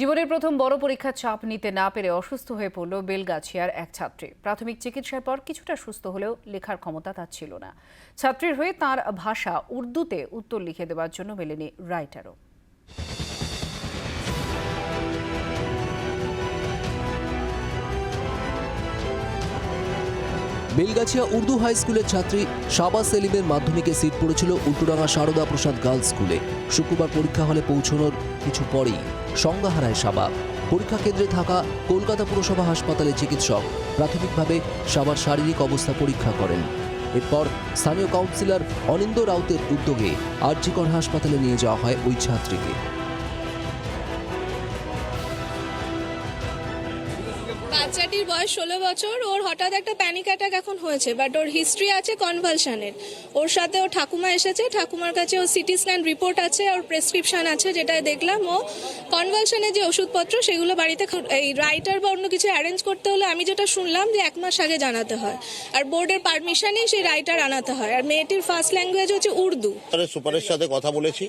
জীবনের প্রথম বড় পরীক্ষার চাপ নিতে না পেরে অসুস্থ হয়ে পড়ল বেলগাছিয়ার এক ছাত্রী। প্রাথমিক চিকিৎসার পর কিছুটা সুস্থ হলেও লেখার ক্ষমতা তার ছিল না। ছাত্রীর হয়ে তার ভাষা উর্দুতে উত্তর লিখে দেওয়ার জন্য মেলেনি রাইটারও। বেলগাছিয়া উর্দু হাই স্কুলের ছাত্রী শাবা সেলিমের মাধ্যমিকে সিট পড়েছিল উল্টুডাঙ্গা সারদা প্রসাদ গার্লস স্কুলে। শুক্রবার পরীক্ষা হলে পৌঁছানোর কিছু পরেই সংজ্ঞা শাবা পরীক্ষা কেন্দ্রে থাকা কলকাতা পুরসভা হাসপাতালে চিকিৎসক প্রাথমিকভাবে সাবার শারীরিক অবস্থা পরীক্ষা করেন। এরপর স্থানীয় কাউন্সিলর অনিন্দ রাউতের উদ্যোগে আরজিকর হাসপাতালে নিয়ে যাওয়া হয় ওই ছাত্রীকে। বাচ্চাটির বয়স ষোলো বছর, ওর হঠাৎ একটা প্যানিক অ্যাটাক এখন হয়েছে বাট ওর হিস্ট্রি আছে কনভালশানের ওর সাথে ওর ঠাকুমা এসেছে, ঠাকুমার কাছে ওর সিটি স্ক্যান রিপোর্ট আছে, ওর প্রেসক্রিপশন আছে যেটা দেখলাম ও কনভালশানের যে ওষুধপত্র, সেগুলো বাড়িতে এই রাইটার বা অন্য কিছু অ্যারেঞ্জ করতে হলে আমি যেটা শুনলাম যে এক মাস আগে জানাতে হয়। আর বোর্ডের পারমিশনেই সেই রাইটার আনাতে হয়। আর মেয়েটির ফার্স্ট ল্যাঙ্গুয়েজ হচ্ছে উর্দু। সুপারের সাথে কথা বলেছি।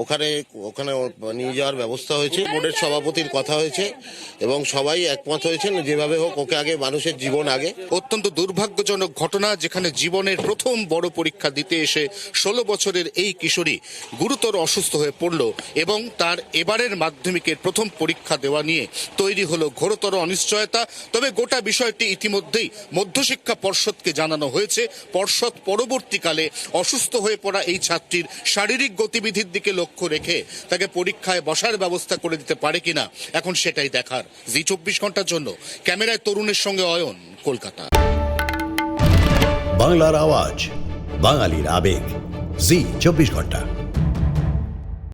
ওখানে ওখানে নিয়ে যাওয়ার ব্যবস্থা হয়েছে, বোর্ডের সভাপতির কথা হয়েছে, এবং সবাই একমত হয়েছেন যেভাবে হোক, ওকে আগে মানুষের জীবন আগে। অত্যন্ত দুর্ভাগ্যজনক ঘটনা, যেখানে জীবনের প্রথম বড় পরীক্ষা দিতে এসে ষোলো বছরের এই কিশোরী গুরুতর অসুস্থ হয়ে পড়ল, এবং তার এবারের মাধ্যমিকের প্রথম পরীক্ষা দেওয়া নিয়ে তৈরি হলো ঘোরতর অনিশ্চয়তা। তবে গোটা বিষয়টি ইতিমধ্যেই মধ্যশিক্ষা পর্ষদকে জানানো হয়েছে। পর্ষদ পরবর্তীকালে অসুস্থ হয়ে পড়া এই ছাত্রীর শারীরিক গতিবিধির দিকে লক্ষ্য রেখে তাকে পরীক্ষায় বসার ব্যবস্থা করে দিতে পারে কিনা, এখন সেটাই দেখার। জি চব্বিশ ঘণ্টার জন্য। ক্যামেরায় তরুণের সঙ্গে অয়ন, কলকাতা। বাংলার আওয়াজ, বাঙালির আবেগ। জি চব্বিশ ঘণ্টা।